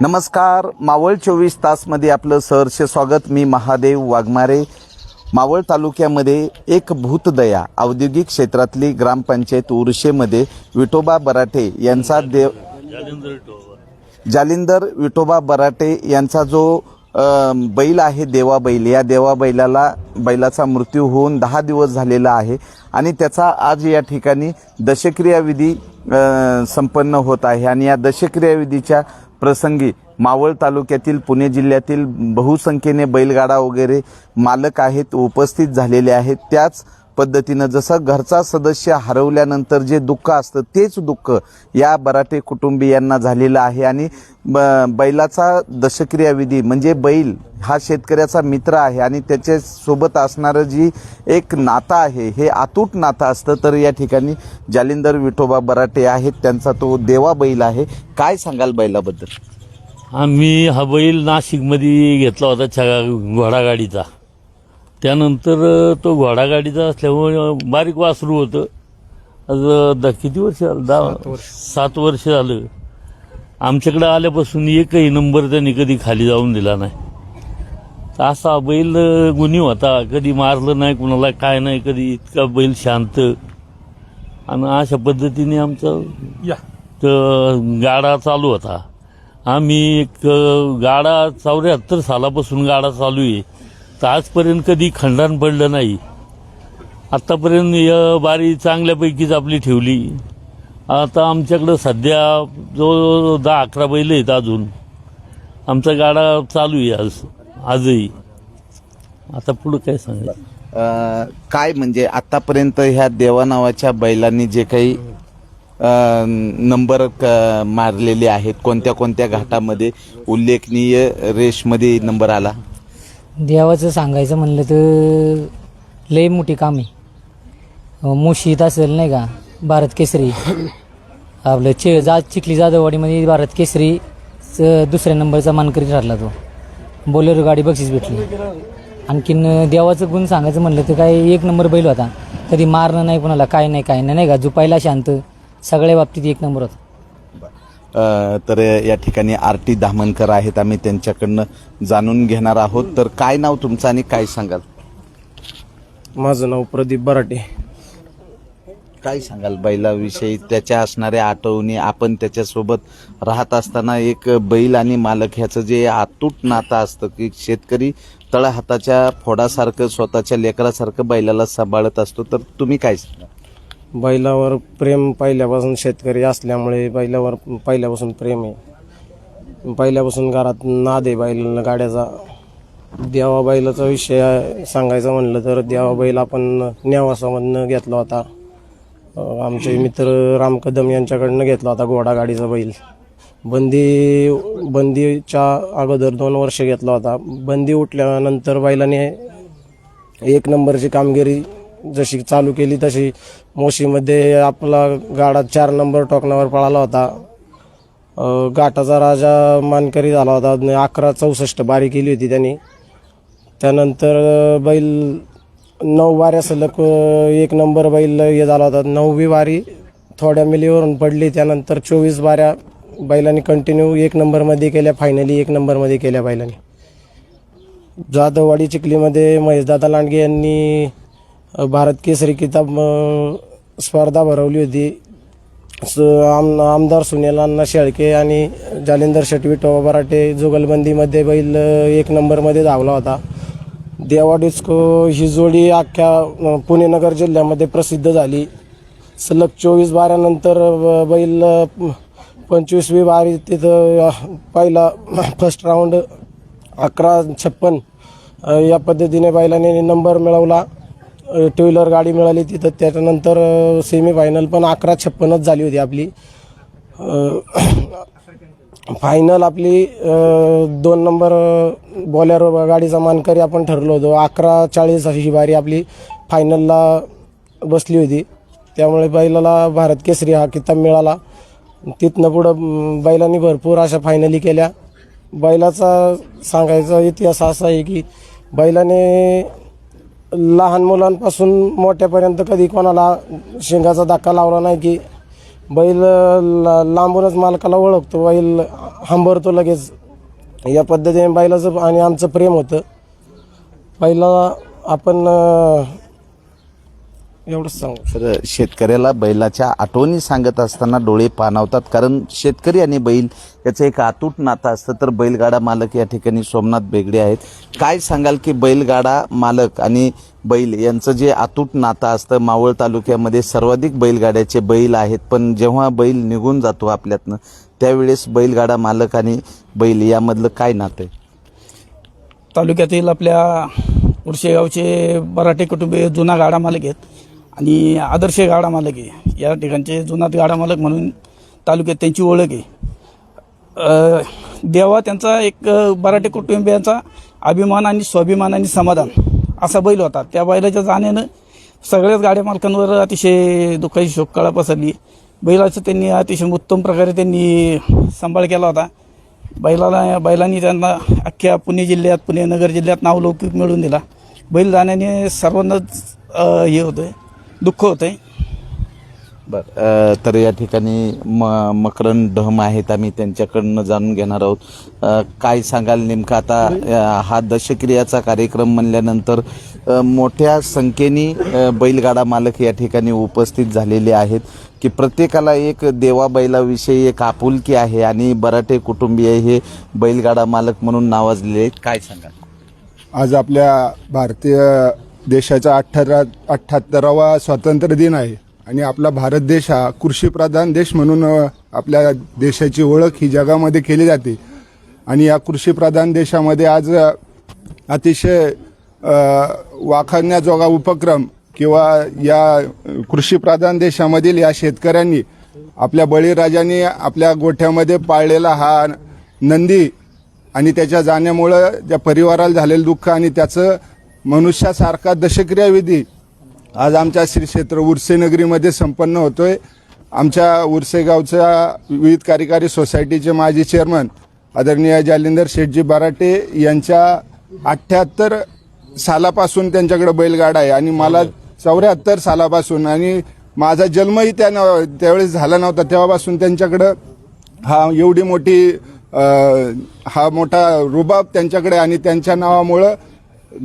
नमस्कार मावळ चोवीस तासमध्ये आपलं सहर्ष स्वागत. मी महादेव वाघमारे. मावळ तालुक्यामध्ये एक भूतदया औद्योगिक क्षेत्रातली ग्रामपंचायत उर्शेमध्ये विठोबा बराटे यांचा देव जालिंदर विठोबा बराटे यांचा जो बैल आहे देवा बैल. या देवा बैलाला बैलाचा मृत्यू होऊन दहा दिवस झालेला आहे आणि त्याचा आज या ठिकाणी दशक्रियाविधी संपन्न होत आहे. आणि या दशक्रिया विधीच्या प्रसंगी मावळ तालुक्यातील पुणे जिल्ह्यातील बहुसंख्येने बैलगाडा वगैरे मालक आहेत उपस्थित झालेले आहेत. त्याच पद्धतीनं जसं घरचा सदस्य हरवल्यानंतर जे दुःख असतं तेच दुःख या बराटे कुटुंबियांना झालेलं आहे. आणि ब- बैलाचा दशक्रिया विधी म्हणजे बैल हा शेतकऱ्याचा मित्र आहे आणि त्याच्यासोबत असणारं जी एक नातं आहे हे आतूट नातं असतं. तर या ठिकाणी जालिंदर विठोबा बराटे आहेत त्यांचा तो देवा बैल आहे. काय सांगाल बैलाबद्दल? आम्ही हा बैल नाशिकमध्ये घेतला होता छा घोडागाडीचा. त्यानंतर तो घोडागाडीचा असल्यामुळे बारीक वासरू होतं. आज द किती वर्ष झालं? दहा सात वर्ष. झालं. आमच्याकडे आल्यापासून एकही नंबर त्यांनी कधी खाली जाऊन दिला नाही. असा बैल गुन्ही होता. कधी मारलं नाही कुणाला काय नाही कधी इतका बैल शांत. आणि अशा पद्धतीने आमचं त- गाडा चालू होता. आम्ही एक गाडा चौऱ्याहत्तर सालापासून गाडा चालू आहे. तर आजपर्यंत कधी खंडान पडलं नाही. आत्तापर्यंत या बारी चांगल्यापैकीच आपली ठेवली. आता आमच्याकडं सध्या जो दहा अकरा बैल आहेत अजून. आमचा गाडा चालू आहे आज आजही. आता पुढं काय सांगायचं? काय म्हणजे आतापर्यंत ह्या देवा नावाच्या बैलांनी जे काही नंबर क- मारलेले आहेत कोणत्या कोणत्या घाटामध्ये उल्लेखनीय रेसमध्ये नंबर आला? देवाचं सांगायचं म्हणलं तर लई मोठी काम. आहे मुशीत असेल नाही का भारत केसरी. आपलं चे जा चिखली जाधववाडीमध्ये भारत केसरी दुसऱ्या नंबरचा मानकरी ठरला तो. बोलेरो गाडी बक्षीस भेटली. आणखीन देवाचं गुण सांगायचं म्हणलं तर काय एक नंबर बैल होता. कधी मारणं नाही कोणाला काय नाही काय नाही नाही का? झुपायला शांत. सगळ्या बाबतीत एक नंबर होता. तर या ठिकाणी आर टी धामनकर आहेत. आम्ही त्यांच्याकडनं जाणून घेणार आहोत. तर काय नाव तुमचं आणि काय सांगाल? माझं नाव प्रदीप बराटे. काय सांगाल बैलाविषयी? त्याच्या असणाऱ्या आठवणी आपण त्याच्यासोबत राहत असताना एक बैल आणि मालक ह्याचं जे अतूट नातं असतं की शेतकरी तळहाताच्या फोडासारखं स्वतःच्या लेकरासारखं बैलाला सांभाळत असतो. तर तुम्ही काय सांगा बैलावर प्रेम पहिल्यापासून शेतकरी असल्यामुळे बैलावर पहिल्यापासून प्रेम आहे. पहिल्यापासून घरात नाद आहे बैल गाड्याचा. देवा बैलाचा विषय सांगायचा म्हणलं तर देवा बैल आपण न्यावासामधनं घेतला होता. आमचे मित्र राम कदम यांच्याकडनं घेतला होता घोडा गाडीचा बैल. बंदी बंदीच्या अगोदर दोन वर्ष घेतला होता. बंदी उठल्यानंतर बैलाने एक नंबरची कामगिरी जशी चालू केली तशी. मोशीमध्ये आपला गाडा चार नंबर टोकनावर पळाला होता. अं, घाटाचा राजा मानकरी झाला होता. अकरा चौसष्ट बारी केली होती त्यांनी. त्यानंतर बैल नऊ वाऱ्या सलग एक नंबर बैल हे झाला होता. नववी वारी थोड्या मिलीवरून पडली. त्यानंतर चोवीस वाऱ्या बैलांनी कंटिन्यू एक नंबरमध्ये केल्या. फायनली एक नंबरमध्ये केल्या बैलांनी. जाधववाडी चिखलीमध्ये महेशदादा लांडगे यांनी भारत केसरी किताब स्पर्धा भरवली होती. स- आम आमदार सुनील अण्णा शेळके आणि जालिंदर शेटवी टोबा बराटे जुगलबंदीमध्ये बैल एक नंबरमध्ये धावला होता. देवा डिस्को ही जोडी अख्ख्या पुणेनगर पुणे नगर जिल्ह्यामध्ये प्रसिद्ध झाली. सलग चोवीस बाऱ्यानंतर बैल पंचवीसवी बारी तिथं पहिला फर्स्ट राऊंड अकरा छप्पन या पद्धतीने बैलाने नंबर मिळवला. टू व्हीलर गाडी मिळाली तिथं. त्याच्यानंतर सेमी फायनल पण अकरा छप्पनच झाली होती आपली. फायनल आपली दोन नंबर बॉलर गाडीचा मानकरी आपण ठरलो होतो. अकरा चाळीस अशी बारी आपली फायनलला बसली होती. त्यामुळे बैलाला भारत केसरी हा किताब मिळाला. तिथनं पुढं बैलांनी भरपूर अशा फायनली केल्या. बैलाचा सांगायचा इतिहास असा आहे की बैलाने लहान मुलांपासून मोठ्यापर्यंत कधी कोणाला शेंगाचा धक्का लावला नाही की बैल ला- लांबूनच मालकाला ओळखतो. बैल हंबरतो लगेच. या पद्धतीने बैलाचं आणि आमचं प्रेम होतं. पहिला आपण एवढंच सांगू. शेतकऱ्याला बैलाच्या आठवणी सांगत असताना डोळे पाणावतात कारण शेतकरी आणि बैल याचं एक अतूट नातं असतं. तर बैलगाडा मालक या ठिकाणी सोमनाथ बेगडे आहेत. काय सांगाल की बैलगाडा मालक आणि बैल यांचं जे अतूट नातं असतं मावळ तालुक्यामध्ये सर्वाधिक बैलगाड्याचे बैल आहेत पण जेव्हा बैल निघून जातो आपल्यातनं त्यावेळेस बैलगाडा मालक आणि बैल यामधलं काय नातं आहे? तालुक्यातील आपल्या उर्शेगावचे मराठे कुटुंबीय जुना गाडा मालक आहेत आणि आदर्श गाडा मालक आहे. या ठिकाणचे जुनात गाडा मालक म्हणून तालुक्यात त्यांची ओळख आहे. देवा त्यांचा एक बराटे कुटुंबियांचा अभिमान आणि स्वाभिमान आणि समाधान असा बैल होता. त्या बैलाच्या जाण्यानं सगळ्याच गाड्या मालकांवर अतिशय दुःखाची शोककळा पसरली. बैलाचं त्यांनी अतिशय उत्तम प्रकारे त्यांनी सांभाळ केला होता. बैलाला बैलांनी त्यांना अख्ख्या पुणे जिल्ह्यात पुणे नगर जिल्ह्यात नावलौकिक मिळवून दिला. बैल जाण्याने सर्वांनाच हे होतं दुःख होतं बर तर या ठिकाणी म मकरंद ढम आहेत आम्ही त्यांच्याकडनं जाणून घेणार आहोत. काय सांगाल नेमका आता हा दशक्रियाचा कार्यक्रम म्हणल्यानंतर मोठ्या संख्येने बैलगाडा मालक या ठिकाणी उपस्थित झालेले आहेत की प्रत्येकाला एक देवा बैलाविषयी एक आपुलकी आहे आणि बराटे कुटुंबीय हे बैलगाडा मालक म्हणून नावाजलेले आहेत. काय सांगाल? आज आपल्या भारतीय देशाचा अठरा अठ्ठ्याहत्तरावा स्वातंत्र्य दिन आहे. आणि आपला भारत देश हा कृषीप्रधान देश म्हणून आपल्या देशाची ओळख ही जगामध्ये केली जाते. आणि या कृषीप्रधान देशामध्ये आज अतिशय वाखाणण्याजोगा उपक्रम किंवा या कृषीप्रधान देशामधील या शेतकऱ्यांनी आपल्या बळीराजांनी आपल्या गोठ्यामध्ये पाळलेला हा नंदी आणि त्याच्या जाण्यामुळं त्या परिवाराला झालेलं दुःख आणि त्याचं मनुष्यासारखा दशक्रिया विधी आज आमच्या श्री क्षेत्र उर्से नगरीमध्ये संपन्न होतोय. आमच्या उर्से गावच्या विविध कार्यकारी सोसायटीचे माजी चेअरमन आदरणीय जालिंदर शेठजी बराटे यांच्या अठ्ठ्याहत्तर सालापासून त्यांच्याकडे बैलगाडा आहे आणि मला चौऱ्याहत्तर सालापासून आणि माझा जन्मही त्या त्यावेळेस झाला नव्हता. तेव्हापासून त्यांच्याकडं हा एवढी मोठी हा मोठा रुबाब त्यांच्याकडे आणि त्यांच्या नावामुळं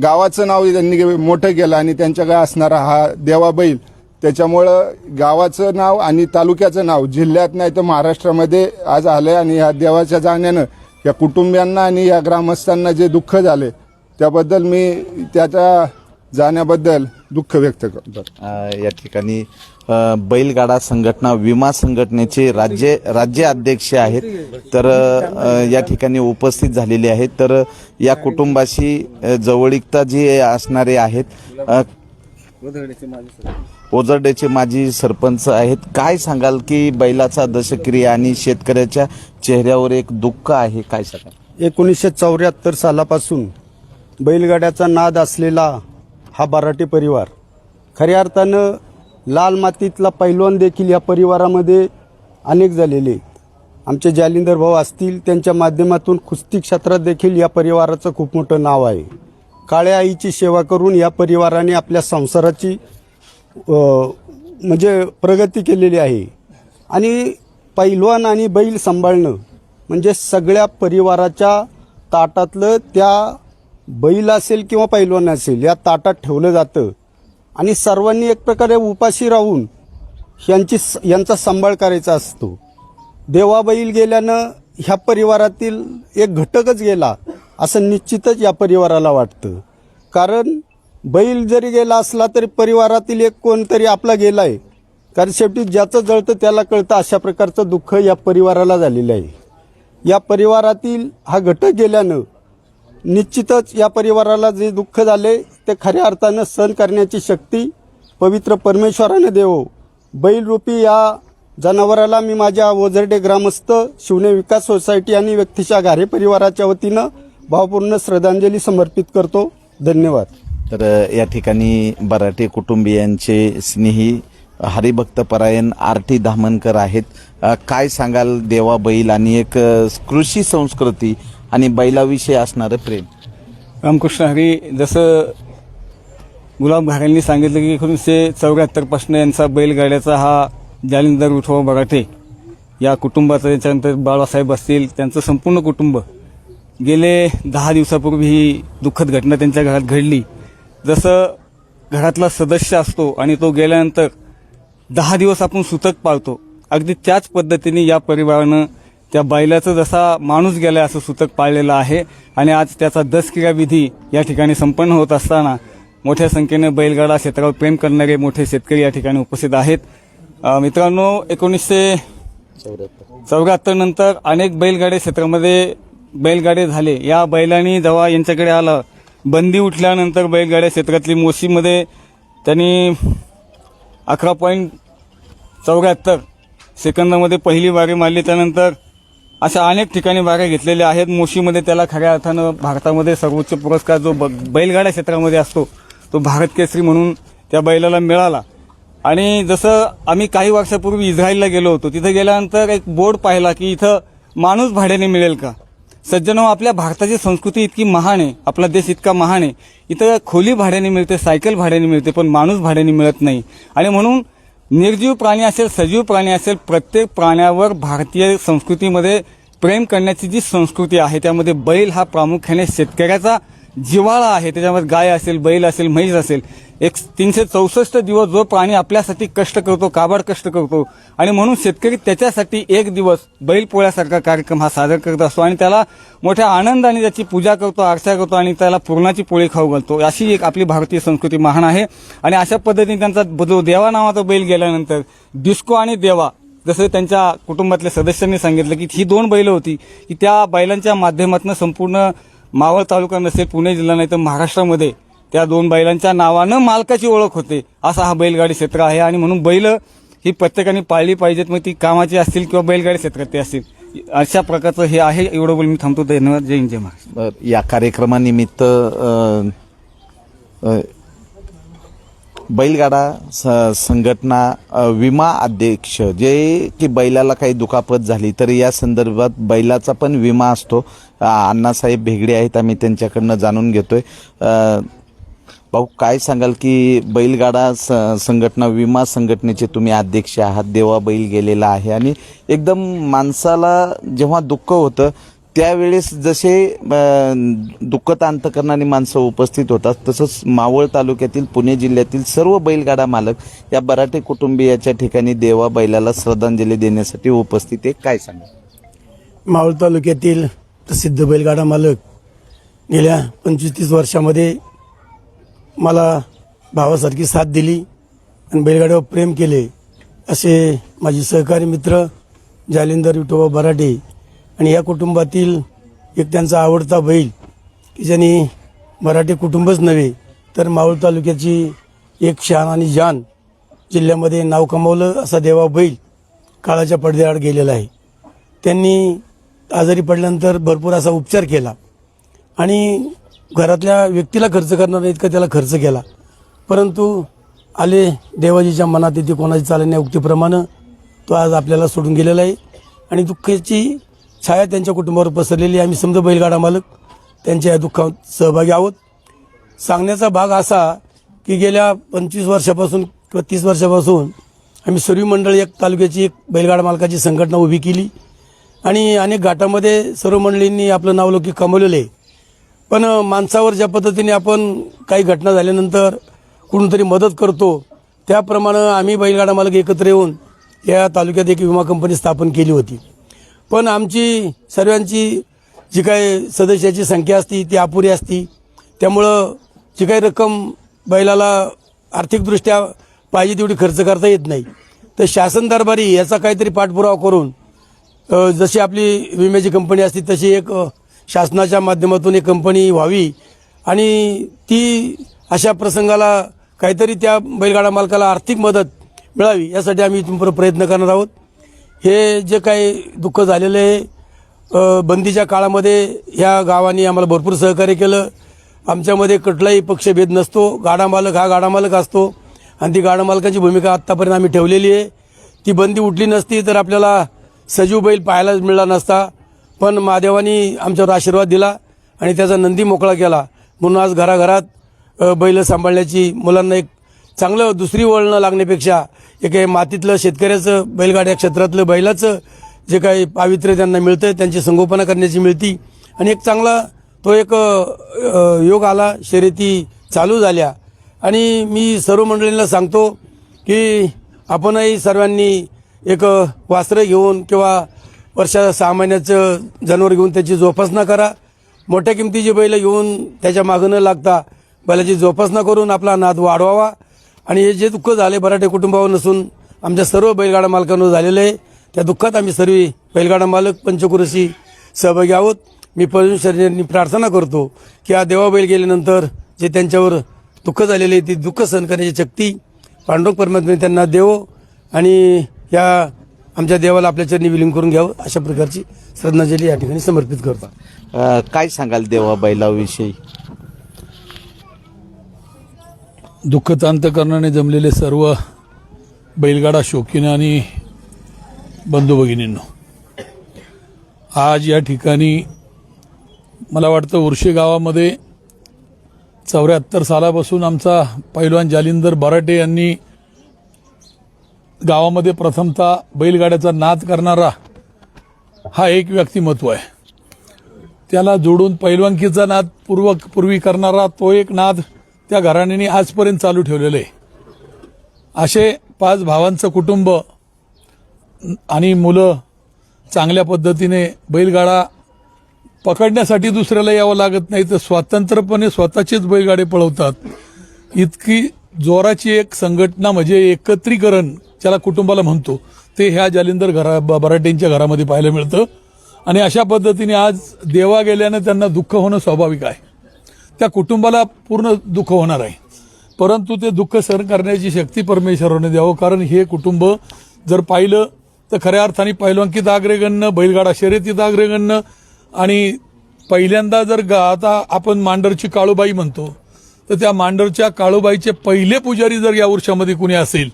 गावाचं नाव त्यांनी मोठं केलं आणि त्यांच्याकडे असणारा हा देवा बैल. त्याच्यामुळं गावाचं नाव आणि तालुक्याचं नाव जिल्ह्यात नाही तर महाराष्ट्रामध्ये आज आलंय आणि ह्या देवाच्या जाण्यानं या कुटुंबियांना आणि या ग्रामस्थांना जे दुःख झाले त्याबद्दल मी त्याच्या जाण्याबद्दल दुःख व्यक्त करतो. या ठिकाणी बैलगाडा संघटना विमा संघटनेचे राज्य राज्य अध्यक्ष आहेत. तर या ठिकाणी उपस्थित झालेले आहेत. तर या कुटुंबाशी जवळीकता जी असणारे आहेत ओझरडेचे माजी सरपंच आहेत. काय सांगाल की बैलाचा दशक्रिया आणि शेतकऱ्याच्या चेहऱ्यावर एक दुःख आहे? काय सांगाल? एकोणीसशे चौऱ्याहत्तर सालापासून बैलगाड्याचा नाद असलेला हा बराटे परिवार. खऱ्या अर्थानं लाल मातीतला पैलवान देखील या परिवारामध्ये अनेक झालेले आहेत. आमचे जालिंदर भाऊ असतील त्यांच्या माध्यमातून कुस्ती क्षेत्रात देखील या परिवाराचं खूप मोठं नाव आहे. काळ्या आईची सेवा करून या परिवाराने आपल्या संसाराची म्हणजे प्रगती केलेली आहे. आणि पैलवान आणि बैल सांभाळणं म्हणजे सगळ्या परिवाराच्या ताटातलं त्या बैल असेल किंवा पैलवान असेल या ताटात ठेवलं जातं. आणि सर्वांनी एक प्रकारे उपाशी राहून यांची यांचा सांभाळ करायचा असतो. देवा बैल गेल्यानं ह्या परिवारातील एक घटकच गेला असं निश्चितच या परिवाराला वाटतं. कारण बैल जरी गेला असला तरी परिवारातील एक कोणतरी आपला गेला आहे कारण शेवटी ज्याचं जळतं त्याला कळतं अशा प्रकारचं दुःख या परिवाराला झालेलं आहे. या परिवारातील हा घटक गेल्यानं निश्चितच या परिवाराला जे दुःख झाले ते खऱ्या अर्थानं सहन करण्याची शक्ती पवित्र परमेश्वराने देवो. बैलरूपी या जनावराला मी माझ्या ओझरडे ग्रामस्थ शिवने विकास सोसायटी आणि व्यक्तिशा घारे परिवाराच्या वतीनं भावपूर्ण श्रद्धांजली समर्पित करतो. धन्यवाद. तर या ठिकाणी बराटे कुटुंबियांचे स्नेही हरिभक्त परायण आर टी धामनकर आहेत काय सांगाल देवा बैल आणि एक कृषी संस्कृती आणि बैलाविषयी असणारं प्रेम. रामकृष्ण हरी जसं गुलाब घारेंनी सांगितलं की एकोणीसशे चौऱ्याहत्तरपासून यांचा बैलगाड्याचा हा जालिंदर विठोबा बराठे या कुटुंबाचं त्याच्यानंतर बाळासाहेब असतील त्यांचं संपूर्ण कुटुंब गेले दहा दिवसापूर्वी ही दुःखद घटना त्यांच्या घरात घडली. जसं घरातला सदस्य असतो आणि तो गेल्यानंतर दहा दिवस आपण सुतक पाळतो अगदी त्याच पद्धतीने या परिवारानं त्या बैलाचं जसा माणूस गेलाय असं सुतक पाळलेलं आहे आणि आज त्याचा दसक्रिया विधी या ठिकाणी संपन्न होत असताना मोठ्या संख्येने बैलगाडा क्षेत्रावर प्रेम करणारे मोठे शेतकरी या ठिकाणी उपस्थित आहेत. मित्रांनो एकोणीसशे चौऱ्याहत्तर नंतर अनेक बैलगाडे क्षेत्रामध्ये बैलगाडे झाले. या बैलांनी जेव्हा यांच्याकडे आलं बंदी उठल्यानंतर बैलगाड्या क्षेत्रातली मोशीमध्ये त्यांनी अकरा पॉईंट चौऱ्याहत्तर सेकंदामध्ये पहिली वारी मारली. त्यानंतर अशा अनेक ठिकाणी बाऱ्या घेतलेल्या आहेत. मोशीमध्ये त्याला खऱ्या अर्थानं भारतामध्ये सर्वोच्च पुरस्कार जो ब- बैलगाड्या क्षेत्रामध्ये असतो तो भारत केसरी म्हणून त्या बैलाला मिळाला. आणि जसं आम्ही काही वर्षापूर्वी इस्रायलला गेलो होतो तिथे गेल्यानंतर एक बोर्ड पाहिला की इथं माणूस भाड्याने मिळेल का? सज्जनो हो, आपल्या भारताची संस्कृती इतकी महान आहे आपला देश इतका महान आहे. इथं खोली भाड्याने मिळते सायकल भाड्याने मिळते पण माणूस भाड्याने मिळत नाही. आणि म्हणून निर्जीव प्राणी असेल सजीव प्राणी असेल प्रत्येक प्राण्यावर भारतीय संस्कृतीमध्ये प्रेम करण्याची जी संस्कृती आहे त्यामध्ये बैल हा प्रामुख्याने शेतकऱ्याचा जिवाळा आहे. त्याच्यामध्ये गाय असेल बैल असेल म्हैस असेल एक तीनशे चौसष्ट दिवस जो प्राणी आपल्यासाठी कष्ट करतो काबाड कष्ट करतो आणि म्हणून शेतकरी त्याच्यासाठी एक दिवस बैल पोळ्यासारखा कार्यक्रम हा सादर करत असतो आणि त्याला मोठ्या आनंदाने त्याची पूजा करतो अर्चा करतो आणि त्याला पुरणाची पोळी खाऊ घालतो. अशी एक आपली भारतीय संस्कृती महान आहे. आणि अशा पद्धतीने त्यांचा जो देवा नावाचा बैल गेल्यानंतर डिस्को आणि देवा जसं त्यांच्या कुटुंबातल्या सदस्यांनी सांगितलं की ही दोन बैलं होती की त्या बैलांच्या माध्यमातून संपूर्ण मावळ तालुका नसेल पुणे जिल्हा नाही तर महाराष्ट्रामध्ये त्या दोन बैलांच्या नावानं मालकाची ओळख होते. असा हा बैलगाडी क्षेत्र आहे आणि म्हणून बैल ही प्रत्येकाने पाळली पाहिजेत. मग ती कामाची असतील किंवा बैलगाडी क्षेत्रात ते असतील अशा प्रकारचं हे आहे. एवढं बोल मी थांबतो. धन्यवाद. जय हिंद जय महाराष्ट्र. या कार्यक्रमानिमित्त अ, अ, बैलगाडा स- संघटना अ, विमा अध्यक्ष जे की बैलाला काही दुखापत झाली तर या संदर्भात बैलाचा पण विमा असतो. अ, अण्णासाहेब भेगडे आहेत. आम्ही त्यांच्याकडनं जाणून घेतोय. अ, भाऊ काय सांगाल की बैलगाडा स संघटना विमा संघटनेचे तुम्ही अध्यक्ष आहात देवा बैल गेलेला आहे आणि एकदम माणसाला जेव्हा दुःख होतं त्यावेळेस जसे दुःखत अंतकरणाने माणसं उपस्थित होतात तसंच मावळ तालुक्यातील पुणे जिल्ह्यातील सर्व बैलगाडा मालक या बराटे कुटुंबियाच्या ठिकाणी देवा बैलाला श्रद्धांजली देण्यासाठी उपस्थित आहे. काय सांगा मावळ तालुक्यातील प्रसिद्ध बैलगाडा मालक गेल्या पंचवीस तीस वर्षामध्ये मला भावासारखी साथ दिली आणि बैलगाड्यावर प्रेम केले असे माझे सहकारी मित्र जालिंदर विठोबा बराटे आणि या कुटुंबातील एक त्यांचा आवडता बैल की ज्यांनी मराठी कुटुंबच नव्हे तर मावळ तालुक्याची एक शान आणि जान जिल्ह्यामध्ये नाव कमावलं असा देवा बैल काळाच्या पडद्याआड गेलेला आहे. त्यांनी आजारी पडल्यानंतर भरपूर असा उपचार केला. आणि घरातल्या व्यक्तीला खर्च करणार इतका त्याला खर्च केला? परंतु आले देवाजीच्या मनात येते कोणाची चालण्या उक्तीप्रमाणे. तो आज आपल्याला सोडून गेलेला आहे. आणि दुःखाची छाया त्यांच्या कुटुंबावर पसरलेली आहे. आम्ही समजा बैलगाडा मालक त्यांच्या या दुःखात सहभागी आहोत. सांगण्याचा भाग असा की गेल्या पंचवीस वर्षापासून किंवा तीस वर्षापासून आम्ही सर्वी मंडळ एक तालुक्याची एक बैलगाडा मालकाची संघटना उभी केली. आणि अनेक घाटामध्ये सर्व मंडळींनी आपलं नावलौकिक कमवलेलं आहे. पण माणसावर ज्या पद्धतीने आपण काही घटना झाल्यानंतर कुठून मदत करतो त्याप्रमाणे आम्ही बैलगाडा मालक एकत्र येऊन या तालुक्यात एक विमा कंपनी स्थापन केली होती. पण आमची सर्वांची जी काही सदस्याची संख्या असती ती अपुरी असती. त्यामुळं जी काही रक्कम बैलाला आर्थिकदृष्ट्या पाहिजे तेवढी खर्च करता येत नाही. तर शासन दरबारी याचा काहीतरी पाठपुरावा करून जशी आपली विम्याची कंपनी असती तशी एक शासनाच्या माध्यमातून एक कंपनी व्हावी. आणि ती अशा प्रसंगाला काहीतरी त्या बैलगाडा मालकाला आर्थिक मदत मिळावी यासाठी आम्ही इथून प्रयत्न करणार आहोत. हे जे काही दुःख झालेलं आहे बंदीच्या काळामध्ये ह्या गावाने आम्हाला भरपूर सहकार्य केलं. आमच्यामध्ये कुठलाही पक्षभेद नसतो. गाडा मालक हा गाडा मालक असतो. आणि ती गाडा मालकाची भूमिका आत्तापर्यंत आम्ही ठेवलेली आहे. ती बंदी उठली नसती तर आपल्याला सजीव बैल पाहायला मिळाला नसता. पण महादेवानी आमच्यावर आशीर्वाद दिला आणि त्याचा नंदी मोकळा केला. म्हणून आज घराघरात बैल सांभाळण्याची मुलांना एक चांगलं दुसरी वळणं लागण्यापेक्षा एक काही मातीतलं शेतकऱ्याचं बैलगाड्या क्षेत्रातलं बैलाचं जे काही पावित्र्य त्यांना मिळतं त्यांची संगोपना करण्याची मिळती. आणि एक चांगला तो एक योग आला शर्यती चालू झाल्या. आणि मी सर्व मंडळींना सांगतो की आपणही सर्वांनी एक वास्त्र घेऊन किंवा वर्षा सहा महिन्याचं जनावर घेऊन त्याची जोपासना करा. मोठ्या किमतीची बैल घेऊन त्याच्या मागं न लागता बैलाची जोपासना करून आपला नाद वाढवावा. आणि हे जे दुःख झाले बराटे कुटुंबावर नसून आमच्या सर्व बैलगाडा मालकांवर झालेलं आहे. त्या दुःखात आम्ही सर्व बैलगाडा मालक पंचकुरशी सहभागी आहोत. मी परमेश्वरांनी प्रार्थना करतो की हा देवा बैल गेल्यानंतर जे त्यांच्यावर दुःख झालेले आहे ती दुःख सहन करण्याची शक्ती पांडुरंग परमात्म्याने त्यांना देवो. आणि या आमच्या देवाला आपल्या चरणी विलीन करून घ्यावं अशा प्रकारची श्रद्धांजली या ठिकाणी समर्पित करतो. अ, काय सांगाल देवा बैलाविषयी? दुःखतांत करण्याने जमलेले सर्व बैलगाडा शौकीन आणि बंधू भगिनींनो आज या ठिकाणी मला वाटतं उर्शी गावामध्ये चौऱ्याहत्तर सालापासून आमचा पैलवान जालिंदर बराटे यांनी गावामध्ये प्रथमतः बैलगाड्याचा नाद करणारा हा एक व्यक्तिमत्व आहे. त्याला जोडून पैलवानकीचा नाद पूर्व पूर्वी करणारा तो एक नाद त्या घराण्याने आजपर्यंत चालू ठेवलेलं आहे. असे पाच भावांचं कुटुंब आणि मुलं चांगल्या पद्धतीने बैलगाडा पकडण्यासाठी दुसऱ्याला यावं लागत नाही तर स्वतंत्रपणे स्वतःचेच बैलगाडे पळवतात. इतकी जोराची एक संघटना म्हणजे एकत्रीकरण ज्याला कुटुंबाला म्हणतो ते ह्या जालिंदर घरा ब- बराटेंच्या घरामध्ये पाहायला मिळतं. आणि अशा पद्धतीने आज देवा गेल्यानं त्यांना दुःख होणं स्वाभाविक आहे. त्या कुटुंबाला पूर्ण दुःख होणार आहे. परंतु ते दुःख सहन करण्याची शक्ती परमेश्वराने द्यावं कारण हे कुटुंब जर पाहिलं तर खऱ्या अर्थाने पैलवांकीत आग्रेगणनं बैलगाडा शर्यतीत आग्रेगणनं आणि पहिल्यांदा जर गा आता आपण मांडरची काळूबाई म्हणतो तर त्या मांडरच्या काळूबाईचे पहिले पुजारी जर या वर्षामध्ये कुणी असेल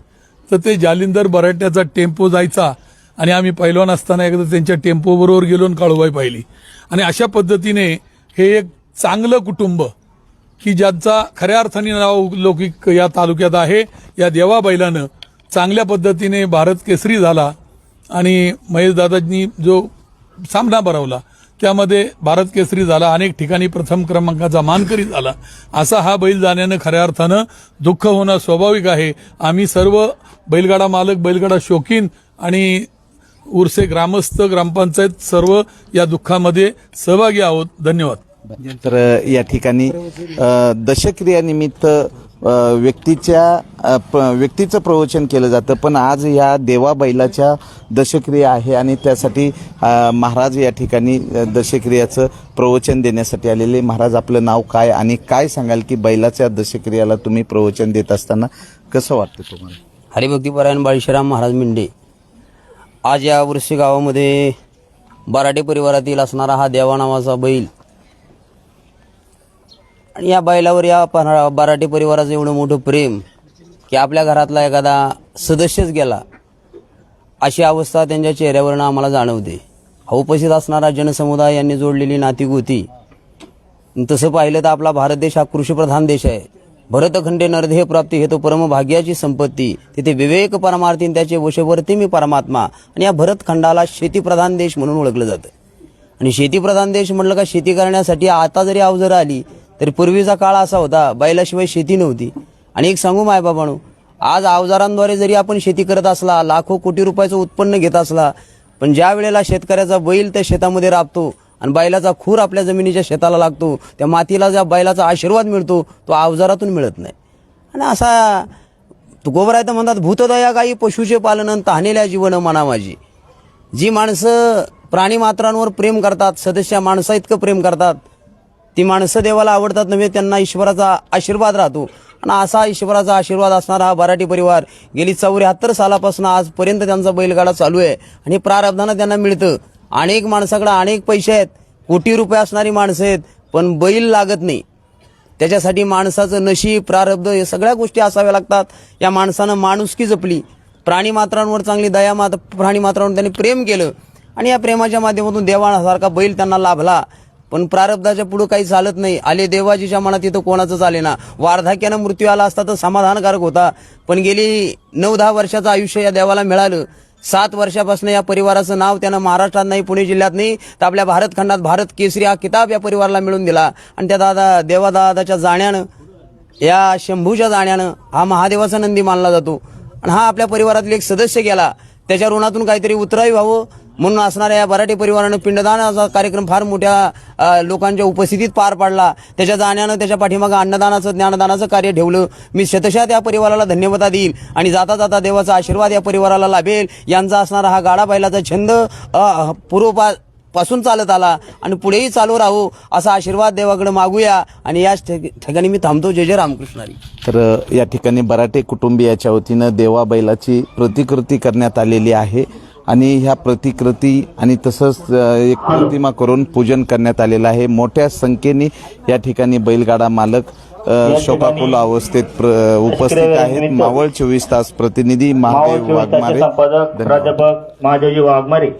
तर ते जालिंदर बराटण्याचा टेम्पो जायचा. आणि आम्ही पैलवान असताना एकदा त्यांच्या टेम्पोबरोबर गेलो आणि काळूबाई पाहिली. आणि अशा पद्धतीने हे एक चांगलं कुटुंब की ज्यांचा खऱ्या अर्थाने नाव लौकिक या तालुक्यात आहे या देवा बैलानं चांगल्या पद्धतीने भारत केसरी झाला. आणि महेश दादांनी जो सामना भरवला त्यामध्ये भारत केसरी झाला अनेक ठिकाणी प्रथम क्रमांकाचा मानकरी झाला. असा हा बैल जाण्यानं खऱ्या अर्थानं दुःख होणं स्वाभाविक आहे. आम्ही सर्व बैलगाडा मालक बैलगाडा शौकीन आणि उरसे ग्रामस्थ ग्रामपंचायत सर्व या दुःखामध्ये सहभागी आहोत. धन्यवाद. तर या ठिकाणी दशक्रियानिमित्त व्यक्तीच्या प- व्यक्तीचं प्रवचन केलं जातं. पण आज या देवा बैलाच्या दशक्रिया आहे आणि त्यासाठी महाराज या ठिकाणी दशक्रियाचं प्रवचन देण्यासाठी आलेले. महाराज आपलं नाव काय आणि काय सांगाल की बैलाच्या दशक्रियाला तुम्ही प्रवचन देत असताना कसं वाटतं तुम्हाला? हरिभक्तीपरायण बाळशीराम महाराज मिंडे. आज या वृश्ची गावामध्ये बराटे परिवारातील असणारा हा देवा नावाचा बैल आणि या बैलावर या परा- बराटे परिवाराचं एवढं मोठं प्रेम की आपल्या घरातला एखादा सदस्यच गेला अशी अवस्था त्यांच्या चेहऱ्यावरनं आम्हाला जाणवते. उपस्थित असणारा जनसमुदाय यांनी जोडलेली नाती होती तसं पाहिलं तर आपला भारत देश हा कृषीप्रधान देश आहे. भरतखंडे नरदेह प्राप्ती हेतु परमभाग्याची संपत्ती. तिथे विवेक परमार्थी त्याचे वशवर्ती मी परमात्मा आणि या भरतखंडाला शेतीप्रधान देश म्हणून ओळखलं जातं. आणि शेतीप्रधान देश म्हटलं का शेती करण्यासाठी आता जरी अवजरं आली तरी पूर्वीचा काळ असा होता बैलाशिवाय शेती नव्हती. आणि एक सांगू मायबाबाणू आज अवजारांद्वारे जरी आपण शेती करत असला लाखो कोटी रुपयाचं उत्पन्न घेत असला पण ज्या वेळेला शेतकऱ्याचा बैल त्या शेतामध्ये राबतो आणि बैलाचा खूर आपल्या जमिनीच्या शेताला लागतो त्या मातीला ज्या बैलाचा आशीर्वाद मिळतो तो अवजारातून मिळत नाही. आणि असा तुकोबराय तर म्हणतात भूतदया गाई पशुचे पालन तहानेल्या जीवन मना माझी. जी माणसं प्राणी मात्रांवर प्रेम करतात सदस्य माणसा इतकं प्रेम करतात ती माणसं देवाला आवडतात नव्हे त्यांना ईश्वराचा आशीर्वाद राहतो. आणि असा ईश्वराचा आशीर्वाद असणारा हा मराठी परिवार गेली चौऱ्याहत्तर सालापासून आजपर्यंत त्यांचा बैलगाडा चालू आहे आणि प्रारब्धानं त्यांना मिळतं. अनेक माणसाकडे अनेक पैसे आहेत. कोटी रुपये असणारी माणसं आहेत पण बैल लागत नाही. त्याच्यासाठी माणसाचं नशीब प्रारब्ध हे सगळ्या गोष्टी असाव्या लागतात. या माणसानं माणुसकी जपली. प्राणी मात्रांवर चांगली दया मात प्राणीमात्रांवर त्यांनी प्रेम केलं. आणि या प्रेमाच्या माध्यमातून देवासारखा बैल त्यांना लाभला. पण प्रारब्धाच्या पुढे काही चालत नाही. आले देवाजीच्या मनात इथं कोणाचं आले ना. वार्धक्यानं मृत्यू आला असता तर समाधानकारक होता. पण गेली नऊ दहा वर्षाचं आयुष्य या देवाला मिळालं. सात वर्षापासून या परिवाराचं नाव त्यानं महाराष्ट्रात नाही पुणे जिल्ह्यात नाही तर आपल्या भारत खंडात भारत केसरी हा किताब या परिवाराला मिळून दिला. आणि त्या दादा देवादादाच्या जाण्यानं या शंभूच्या जाण्यानं हा महादेवाचा नंदी मानला जातो. आणि हा आपल्या परिवारातील एक सदस्य गेला. त्याच्या ऋणातून काहीतरी उतरावी व्हावं म्हणून असणाऱ्या या मराठी परिवारानं पिंडदानाचा कार्यक्रम फार मोठ्या लोकांच्या उपस्थितीत पार पाडला. त्याच्या जाण्यानं त्याच्या पाठीमागं अन्नदानाचं ज्ञानदानाचं कार्य ठेवलं. मी शतशः त्या परिवाराला धन्यवाद देईल आणि जाता जाता देवाचा आशीर्वाद या परिवाराला लाभेल. यांचा असणारा हा गाडा बैलाचा छंद पूर्वपा पासून चालत आला आणि पुढेही चालू राहू असा आशीर्वाद देवाकडे मागूया. आणि याच ठिकाणी मी थांबतो. जय जय रामकृष्णारी. तर या ठिकाणी बराटे कुटुंबियाच्या वतीनं देवा बैलाची प्रतिकृती करण्यात आलेली आहे. आणि ह्या प्रतिकृती आणि तसंच एक प्रतिमा करून पूजन करण्यात आलेलं आहे. मोठ्या संख्येने या ठिकाणी बैलगाडा मालक शोकाकुल अवस्थेत उपस्थित आहेत. मावळ चोवीस तास प्रतिनिधी महादेव वाघमारे. महादेवजी वाघमारे.